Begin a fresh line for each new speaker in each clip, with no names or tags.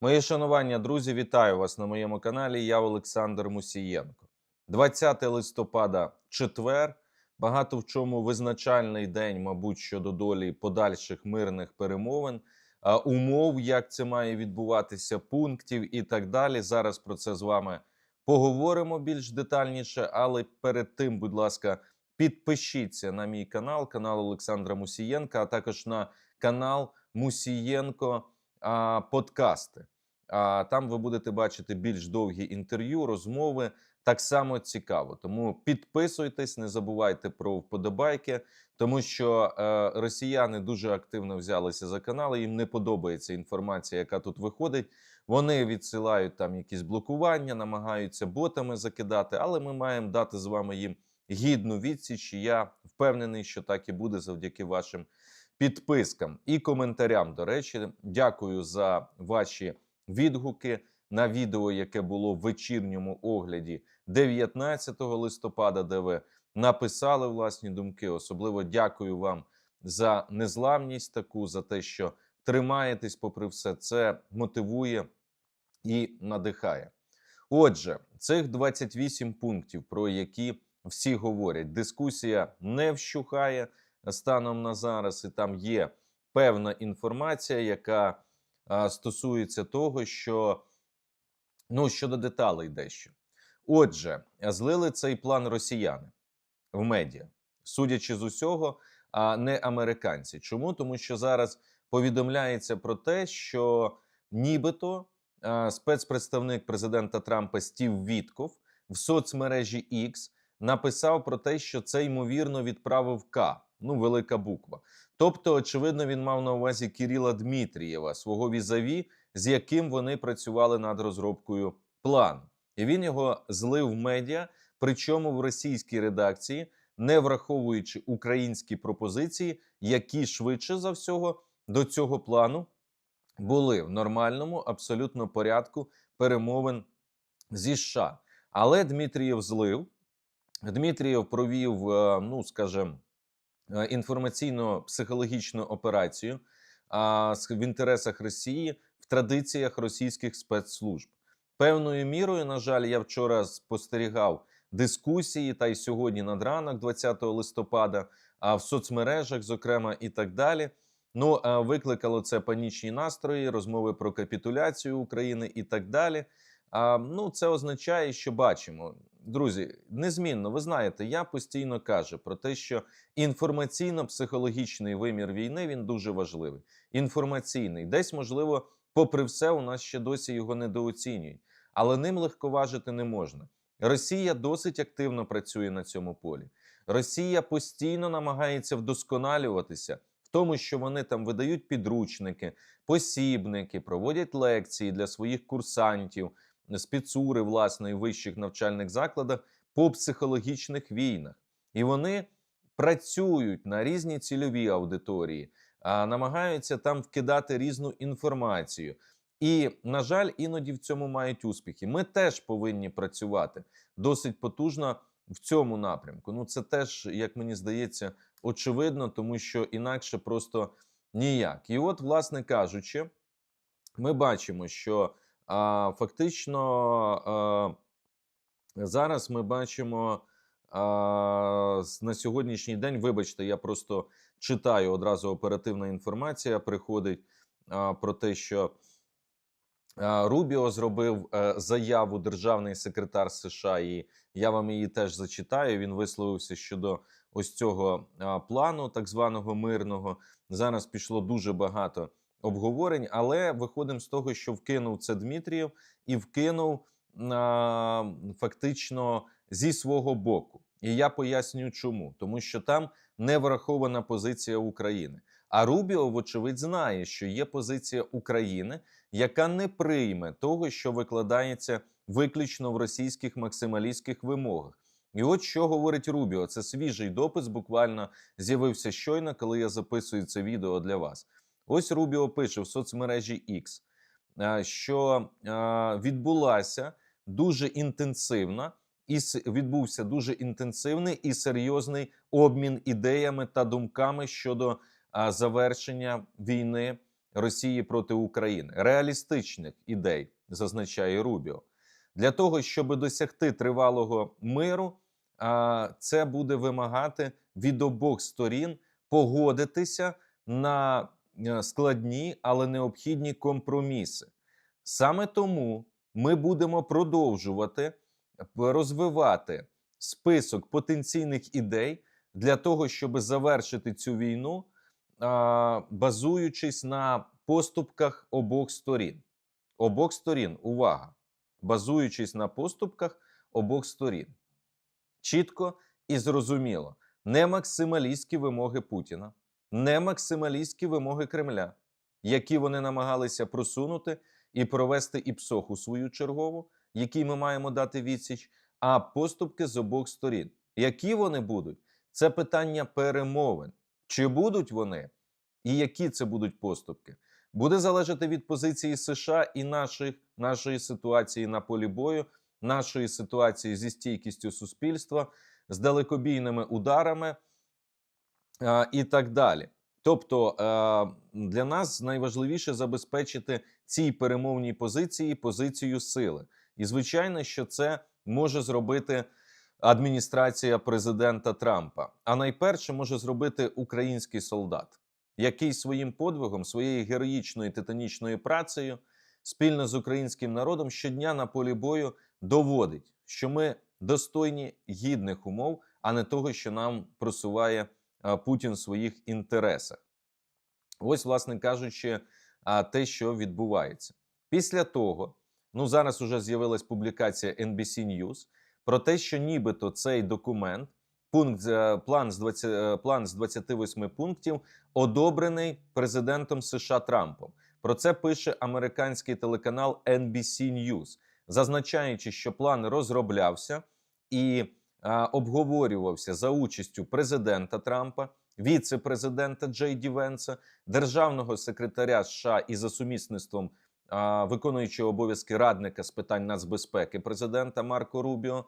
Мої шанування, друзі, вітаю вас на моєму каналі. Я Олександр Мусієнко. 20 листопада, четвер. Багато в чому визначальний день, мабуть, щодо долі подальших мирних перемовин, умов, як це має відбуватися, пунктів і так далі. Зараз про це з вами поговоримо більш детальніше. Але перед тим, будь ласка, підпишіться на мій канал, канал Олександра Мусієнка, а також на канал Мусієнко а, подкасти. А там ви будете бачити більш довгі інтерв'ю, розмови. Так само цікаво. Тому підписуйтесь, не забувайте про вподобайки, тому що е, росіяни дуже активно взялися за канали. Їм не подобається інформація, яка тут виходить. Вони відсилають там якісь блокування, намагаються ботами закидати, але ми маємо дати з вами їм гідну відсіч. І Я впевнений, що так і буде завдяки вашим підпискам і коментарям. До речі, дякую за ваші відгуки на відео, яке було в вечірньому огляді 19 листопада, де ви написали власні думки. Особливо дякую вам за незламність таку, за те, що тримаєтесь, попри все, це мотивує і надихає. Отже, цих 28 пунктів, про які всі говорять, дискусія не вщухає станом на зараз, і там є певна інформація, яка стосується того, що ну щодо деталей дещо. Отже, злили цей план росіяни в медіа, судячи з усього, а не американці. Чому? Тому що зараз повідомляється про те, що нібито спецпредставник президента Трампа Стів Вітков в соцмережі X написав про те, що це ймовірно відправив К. Ну, велика буква. Тобто, очевидно, він мав на увазі Кіріла Дмитрієва, свого візаві, з яким вони працювали над розробкою плану. І він його злив в медіа, причому в російській редакції, не враховуючи українські пропозиції, які швидше за всього до цього плану були в нормальному абсолютно порядку перемовин зі США. Але Дмитрієв злив. Дмитрієв провів, е, ну скажімо, інформаційно-психологічну операцію а, в інтересах Росії в традиціях російських спецслужб. Певною мірою, на жаль, я вчора спостерігав дискусії, та й сьогодні над ранок, 20 листопада, а в соцмережах, зокрема, і так далі. Ну, викликало це панічні настрої, розмови про капітуляцію України і так далі. А, ну, це означає, що бачимо, друзі, незмінно, ви знаєте, я постійно кажу про те, що інформаційно-психологічний вимір війни він дуже важливий. Інформаційний, десь можливо, попри все, у нас ще досі його недооцінюють, але ним легковажити не можна. Росія досить активно працює на цьому полі. Росія постійно намагається вдосконалюватися в тому, що вони там видають підручники, посібники, проводять лекції для своїх курсантів, спецури власне, і вищих навчальних закладах по психологічних війнах. І вони працюють на різні цільові аудиторії, намагаються там вкидати різну інформацію. І, на жаль, іноді в цьому мають успіхи. Ми теж повинні працювати досить потужно в цьому напрямку. Ну, це теж, як мені здається, очевидно, тому що інакше просто ніяк. І от, власне кажучи, ми бачимо, що фактично зараз ми бачимо на сьогоднішній день, вибачте, я просто читаю одразу оперативна інформація приходить про те, що Рубіо зробив е, заяву державний секретар США, і я вам її теж зачитаю. Він висловився щодо ось цього плану, так званого мирного. Зараз пішло дуже багато обговорень, але виходимо з того, що вкинув це Дмитрієв і вкинув а, фактично зі свого боку. І я поясню, чому, тому що там не врахована позиція України. А Рубіо, вочевидь, знає, що є позиція України, яка не прийме того, що викладається виключно в російських максималістських вимогах. І от що говорить Рубіо, це свіжий допис, буквально з'явився щойно, коли я записую це відео для вас. Ось Рубіо пише в соцмережі X, що відбулася дуже інтенсивна і відбувся дуже інтенсивний і серйозний обмін ідеями та думками щодо завершення війни Росії проти України, реалістичних ідей, зазначає Рубіо. Для того, щоб досягти тривалого миру, це буде вимагати від обох сторін погодитися на е, складні, але необхідні компроміси. Саме тому ми будемо продовжувати е, розвивати список потенційних ідей для того, щоб завершити цю війну, базуючись на поступках обох сторін. Обох сторін, увага! Базуючись на поступках обох сторін. Чітко і зрозуміло, не максималістські вимоги Путіна, не максималістські вимоги Кремля, які вони намагалися просунути і провести ІПСОХ у свою чергову, якій ми маємо дати відсіч, а поступки з обох сторін. Які вони будуть? Це питання перемовин. Чи будуть вони, і які це будуть поступки? Буде залежати від позиції США і наших, нашої ситуації на полі бою, нашої ситуації зі стійкістю суспільства, з далекобійними ударами і так далі. Тобто для нас найважливіше забезпечити цій перемовній позиції позицію сили. І звичайно, що це може зробити адміністрація президента Трампа. А найперше може зробити український солдат, який своїм подвигом, своєю героїчною титанічною працею спільно з українським народом щодня на полі бою доводить, що ми достойні гідних умов, а не того, що нам просуває Путін в своїх інтересах. Ось, власне кажучи, те, що відбувається. Після того, ну зараз уже з'явилась публікація NBC News про те, що нібито цей документ, пункт е, план з 20, е, план з 28 пунктів, одобрений президентом США Трампом. Про це пише американський телеканал NBC News, зазначаючи, що план розроблявся і обговорювався за участю президента Трампа, віце-президента Джей Ді Венса, державного секретаря США і за сумісництвом виконуючого обов'язки радника з питань нацбезпеки президента Марко Рубіо,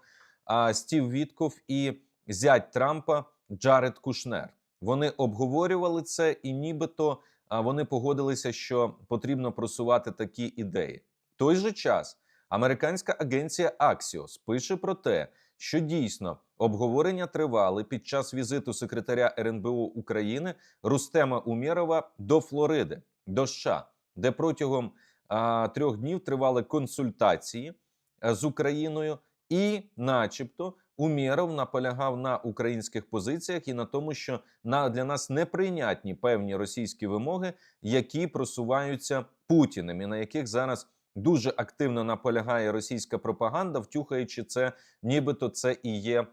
Стів Вітков і зять Трампа Джаред Кушнер. Вони обговорювали це, і нібито вони погодилися, що потрібно просувати такі ідеї. В той же час американська агенція Axios пише про те, що дійсно обговорення тривали під час візиту секретаря РНБО України Рустема Умєрова до Флориди, до США, де протягом а, трьох днів тривали консультації з Україною, і, начебто, Умєров наполягав на українських позиціях і на тому, що на для нас неприйнятні певні російські вимоги, які просуваються Путіним, і на яких зараз дуже активно наполягає російська пропаганда, втюхаючи це, нібито це і є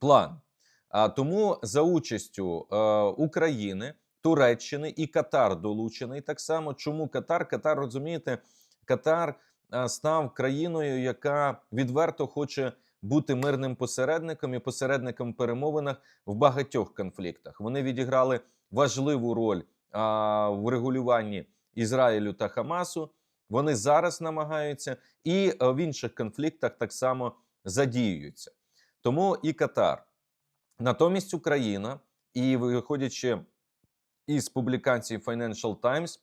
план. А тому за участю е, України, Туреччини і Катар долучений так само. Чому Катар? Катар розумієте, Катар е, став країною, яка відверто хоче бути мирним посередником і посередником в перемовинах в багатьох конфліктах. Вони відіграли важливу роль а, в регулюванні Ізраїлю та Хамасу. Вони зараз намагаються і е, в інших конфліктах так само задіюються. Тому і Катар. Натомість Україна, і виходячи із публікації Financial Times,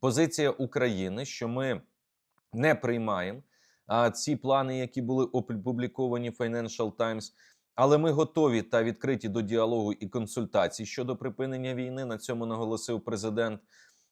позиція України, що ми не приймаємо а, ці плани, які були опубліковані Financial Times, але ми готові та відкриті до діалогу і консультацій щодо припинення війни. На цьому наголосив президент.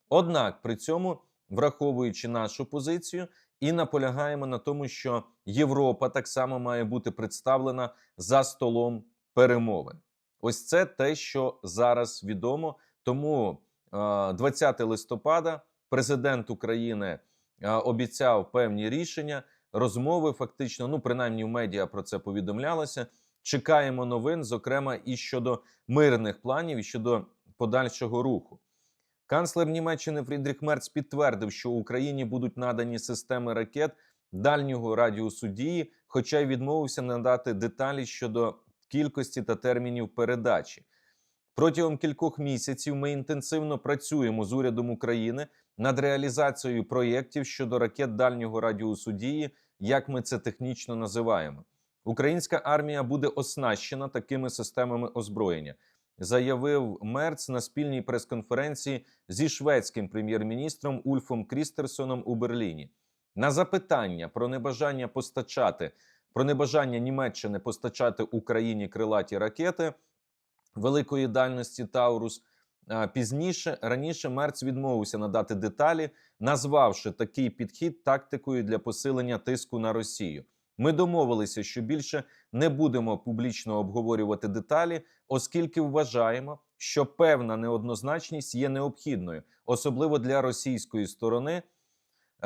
Однак при цьому, враховуючи нашу позицію, і наполягаємо на тому, що Європа так само має бути представлена за столом перемовин. Ось це те, що зараз відомо. Тому е, 20 листопада президент України е, обіцяв певні рішення, розмови. Фактично, ну принаймні в медіа про це повідомлялося. Чекаємо новин, зокрема і щодо мирних планів, і щодо подальшого руху. Канцлер Німеччини Фрідріх Мерц підтвердив, що Україні будуть надані системи ракет дальнього радіусу дії, хоча й відмовився надати деталі щодо кількості та термінів передачі. Протягом кількох місяців ми інтенсивно працюємо з урядом України над реалізацією проєктів щодо ракет дальнього радіусу дії, як ми це технічно називаємо. Українська армія буде оснащена такими системами озброєння. Заявив Мерц на спільній прес-конференції зі шведським прем'єр-міністром Ульфом Крістерсоном у Берліні. На запитання про небажання постачати про небажання Німеччини постачати Україні крилаті ракети великої дальності Таурус. Пізніше раніше Мерц відмовився надати деталі, назвавши такий підхід тактикою для посилення тиску на Росію. Ми домовилися, що більше не будемо публічно обговорювати деталі, оскільки вважаємо, що певна неоднозначність є необхідною, особливо для російської сторони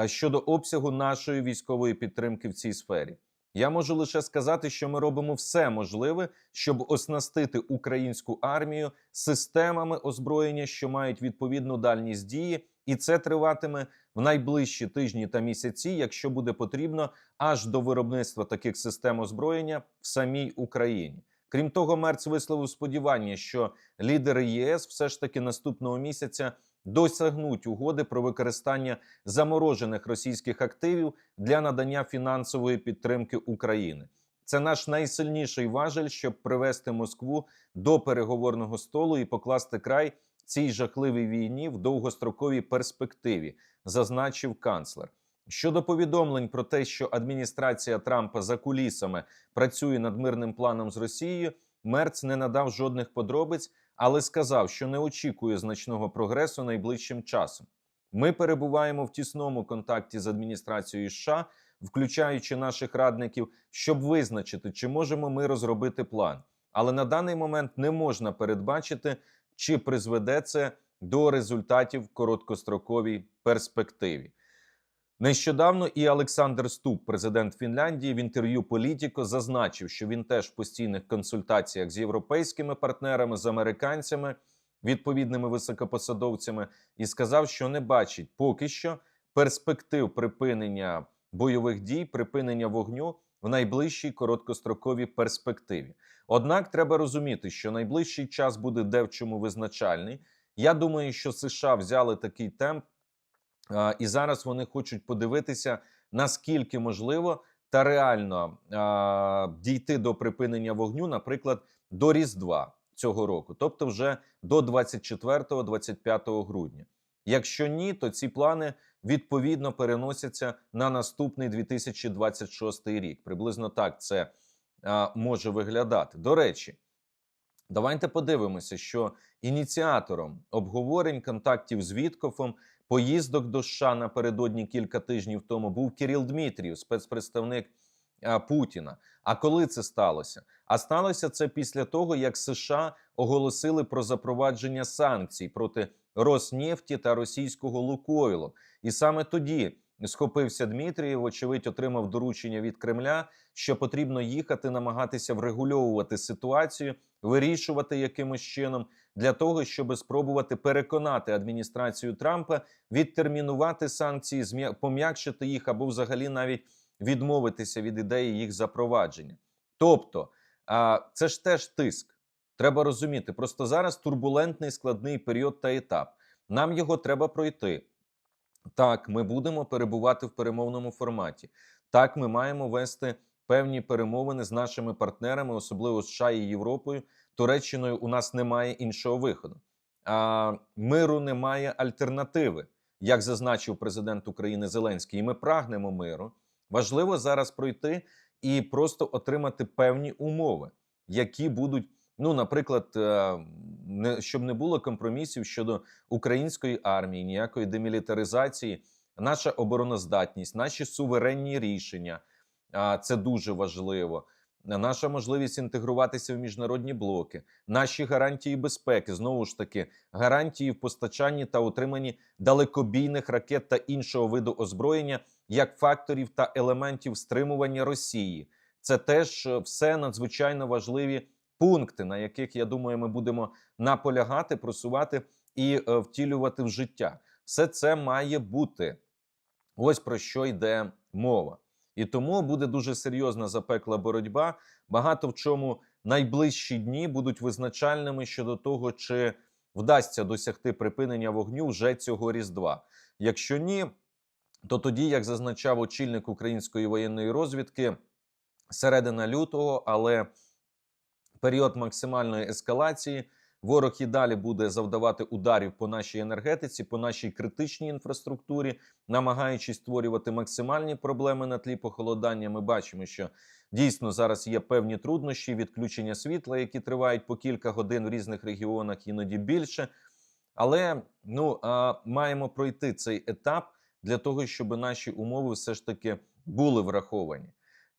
щодо обсягу нашої військової підтримки в цій сфері. Я можу лише сказати, що ми робимо все можливе, щоб оснастити українську армію системами озброєння, що мають відповідну дальність дії, і це триватиме в найближчі тижні та місяці, якщо буде потрібно, аж до виробництва таких систем озброєння в самій Україні. Крім того, Мерц висловив сподівання, що лідери ЄС все ж таки наступного місяця досягнуть угоди про використання заморожених російських активів для надання фінансової підтримки України. Це наш найсильніший важель, щоб привести Москву до переговорного столу і покласти край цій жахливій війні в довгостроковій перспективі, зазначив канцлер. Щодо повідомлень про те, що адміністрація Трампа за кулісами працює над мирним планом з Росією, Мерц не надав жодних подробиць, але сказав, що не очікує значного прогресу найближчим часом. Ми перебуваємо в тісному контакті з адміністрацією США, включаючи наших радників, щоб визначити, чи можемо ми розробити план. Але на даний момент не можна передбачити, чи призведе це до результатів в короткостроковій перспективі. Нещодавно і Олександр Ступ, президент Фінляндії, в інтерв'ю Політіко зазначив, що він теж в постійних консультаціях з європейськими партнерами, з американцями, відповідними високопосадовцями, і сказав, що не бачить поки що перспектив припинення бойових дій, припинення вогню в найближчій короткостроковій перспективі. Однак треба розуміти, що найближчий час буде де в чому визначальний. Я думаю, що США взяли такий темп. І зараз вони хочуть подивитися, наскільки можливо та реально дійти до припинення вогню, наприклад, до Різдва цього року, тобто вже до 24-25 грудня. Якщо ні, то ці плани відповідно переносяться на наступний 2026 рік. Приблизно так це а, може виглядати. До речі, давайте подивимося, що ініціатором обговорень контактів з Віткофом поїздок до США напередодні кілька тижнів тому був Кирил Дмитрієв, спецпредставник Путіна. А коли це сталося? А сталося це після того, як США оголосили про запровадження санкцій проти Роснефті та російського Лукойлу. І саме тоді схопився Дмитрієв, вочевидь, отримав доручення від Кремля, що потрібно їхати, намагатися врегульовувати ситуацію, вирішувати якимось чином для того, щоб спробувати переконати адміністрацію Трампа відтермінувати санкції, пом'якшити їх або взагалі навіть відмовитися від ідеї їх запровадження. Тобто, це ж теж тиск. Треба розуміти. Просто зараз турбулентний складний період та етап. Нам його треба пройти. Так, ми будемо перебувати в перемовному форматі. Так, ми маємо вести певні перемовини з нашими партнерами, особливо з США і Європою. Туреччиною у нас немає іншого виходу. А, миру немає альтернативи, як зазначив президент України Зеленський. І ми прагнемо миру. Важливо зараз пройти і просто отримати певні умови, які будуть, ну, наприклад, е, не щоб не було компромісів щодо української армії, ніякої демілітаризації, наша обороноздатність, наші суверенні рішення. Це дуже важливо. Наша можливість інтегруватися в міжнародні блоки, наші гарантії безпеки, знову ж таки, гарантії в постачанні та утриманні далекобійних ракет та іншого виду озброєння як факторів та елементів стримування Росії. Це теж е, все надзвичайно важливі пункти, на яких я думаю, ми будемо наполягати, просувати і е, втілювати в життя. Все це має бути. Ось про що йде мова. І тому буде дуже серйозна запекла боротьба. Багато в чому найближчі дні будуть визначальними щодо того, чи вдасться досягти припинення вогню вже цього різдва. Якщо ні, то тоді, як зазначав очільник української воєнної розвідки, середина лютого, але період максимальної ескалації ворог і далі буде завдавати ударів по нашій енергетиці, по нашій критичній інфраструктурі, намагаючись створювати максимальні проблеми на тлі похолодання. Ми бачимо, що дійсно зараз є певні труднощі, відключення світла, які тривають по кілька годин в різних регіонах, іноді більше. Але ну а, маємо пройти цей етап для того, щоб наші умови все ж таки були враховані.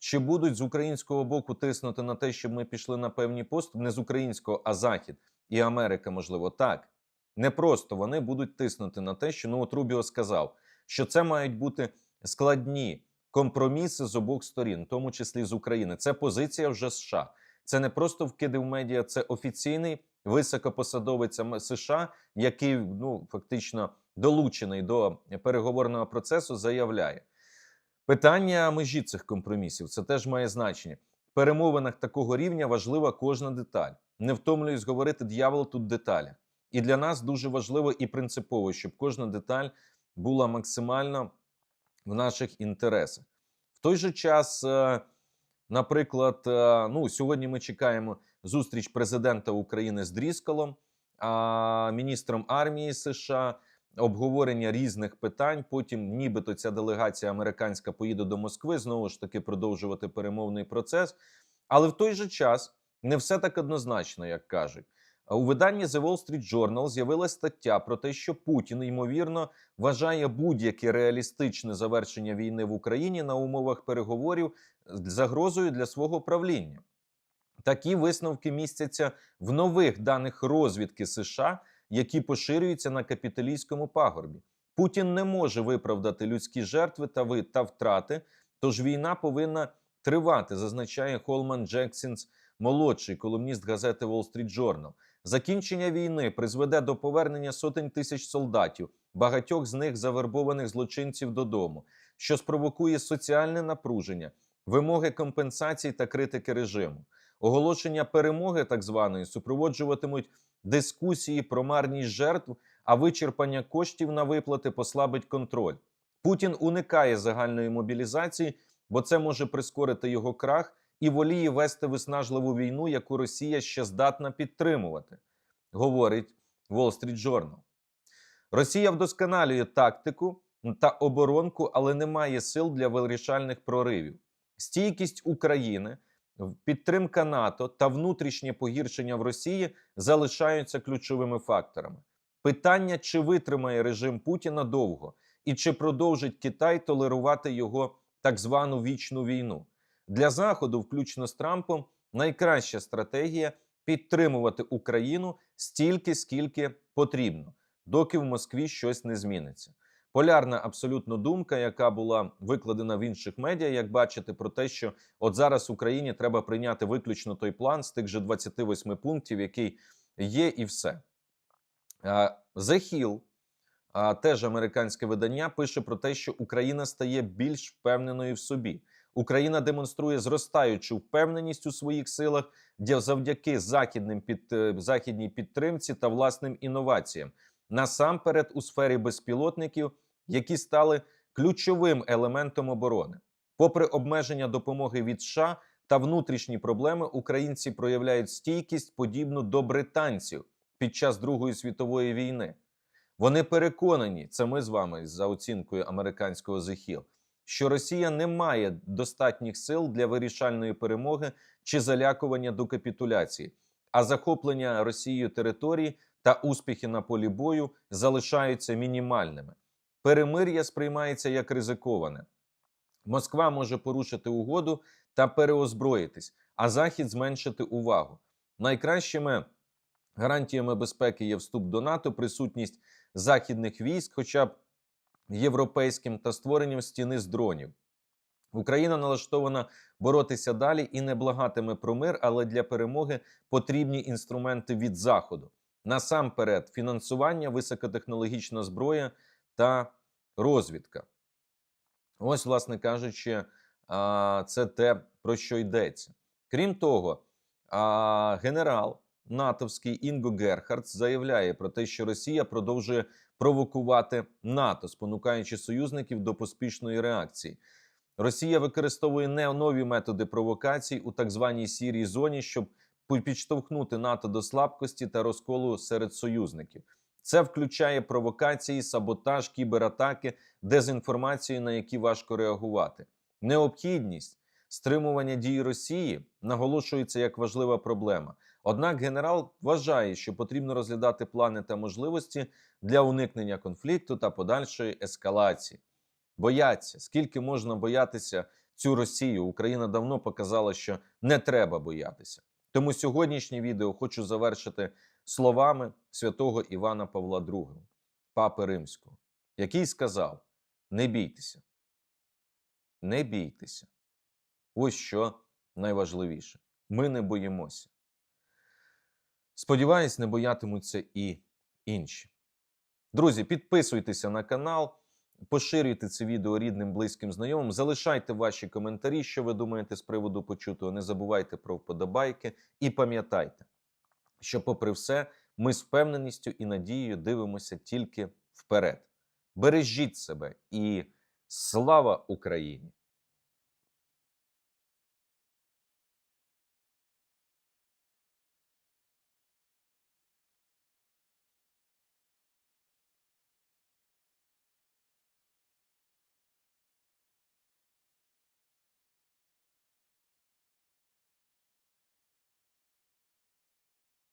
Чи будуть з українського боку тиснути на те, щоб ми пішли на певні поступи? Не з українського, а захід і Америка, можливо, так. Не просто вони будуть тиснути на те, що ну от Рубіо сказав, що це мають бути складні компроміси з обох сторін, в тому числі з України. Це позиція вже США. Це не просто вкиди в медіа, це офіційний високопосадовець США, який ну фактично долучений до переговорного процесу, заявляє. Питання межі цих компромісів це теж має значення. В перемовинах такого рівня важлива кожна деталь. Не втомлююсь говорити, дьявол тут деталя. І для нас дуже важливо і принципово, щоб кожна деталь була максимально в наших інтересах. В той же час, е, наприклад, е, ну сьогодні ми чекаємо зустріч президента України з Дріскалом, міністром армії США, обговорення різних питань. Потім, нібито, ця делегація американська поїде до Москви знову ж таки продовжувати перемовний процес. Але в той же час не все так однозначно, як кажуть. У виданні The Wall Street Journal з'явилася стаття про те, що Путін ймовірно вважає будь-яке реалістичне завершення війни в Україні на умовах переговорів загрозою для свого правління. Такі висновки містяться в нових даних розвідки США, які поширюються на капіталійському пагорбі. Путін не може виправдати людські жертви та ви та втрати, тож війна повинна тривати, зазначає Холман Джексінс, молодший колумніст газети Wall Street Journal. Закінчення війни призведе до повернення сотень тисяч солдатів, багатьох з них завербованих злочинців додому, що спровокує соціальне напруження, вимоги компенсацій та критики режиму. Оголошення перемоги, так званої, супроводжуватимуть дискусії про марність жертв, а вичерпання коштів на виплати послабить контроль. Путін уникає загальної мобілізації, бо це може прискорити його крах і воліє вести виснажливу війну, яку Росія ще здатна підтримувати, говорить Wall Street Journal. Росія вдосконалює тактику та оборонку, але не має сил для вирішальних проривів. Стійкість України, підтримка НАТО та внутрішнє погіршення в Росії залишаються ключовими факторами. Питання, чи витримає режим Путіна довго, і чи продовжить Китай толерувати його так звану вічну війну для Заходу, включно з Трампом, найкраща стратегія підтримувати Україну стільки, скільки потрібно, доки в Москві щось не зміниться. Полярна абсолютно думка, яка була викладена в інших медіа, як бачите, про те, що от зараз Україні треба прийняти виключно той план з тих же 28 пунктів, який є, і все. The Hill, теж американське видання, пише про те, що Україна стає більш впевненою в собі. Україна демонструє зростаючу впевненість у своїх силах завдяки західним під е, західній підтримці та власним інноваціям, насамперед у сфері безпілотників, які стали ключовим елементом оборони. Попри обмеження допомоги від США та внутрішні проблеми, українці проявляють стійкість подібну до британців під час Другої світової війни. Вони переконані, це ми з вами за оцінкою американського Hill, що Росія не має достатніх сил для вирішальної перемоги чи залякування до капітуляції, а захоплення Росією території та успіхи на полі бою залишаються мінімальними. Перемир'я сприймається як ризиковане. Москва може порушити угоду та переозброїтись, а Захід зменшити увагу. Найкращими гарантіями безпеки є вступ до НАТО, присутність західних військ, хоча б європейським, та створенням стіни з дронів. Україна налаштована боротися далі і не благатиме про мир, але для перемоги потрібні інструменти від заходу. Насамперед, фінансування, високотехнологічна зброя та розвідка. Ось, власне кажучи, це те, про що йдеться. Крім того, генерал натовський Інго Герхардс заявляє про те, що Росія продовжує провокувати НАТО, спонукаючи союзників до поспішної реакції. Росія використовує не нові методи провокацій у так званій сірій зоні, щоб підштовхнути НАТО до слабкості та розколу серед союзників. Це включає провокації, саботаж, кібератаки, дезінформацію, на які важко реагувати. Необхідність стримування дій Росії наголошується як важлива проблема. Однак генерал вважає, що потрібно розглядати плани та можливості для уникнення конфлікту та подальшої ескалації. Бояться, скільки можна боятися цю Росію. Україна давно показала, що не треба боятися. Тому сьогоднішнє відео хочу завершити словами святого Івана Павла II, папи Римського, який сказав: не бійтеся, не бійтеся. Ось що найважливіше. Ми не боїмося. Сподіваюсь, не боятимуться і інші. Друзі, підписуйтеся на канал, поширюйте це відео рідним, близьким, знайомим. Залишайте ваші коментарі, що ви думаєте з приводу почутого. Не забувайте про вподобайки і пам'ятайте, що, попри все, ми з впевненістю і надією дивимося тільки вперед. Бережіть себе і слава Україні!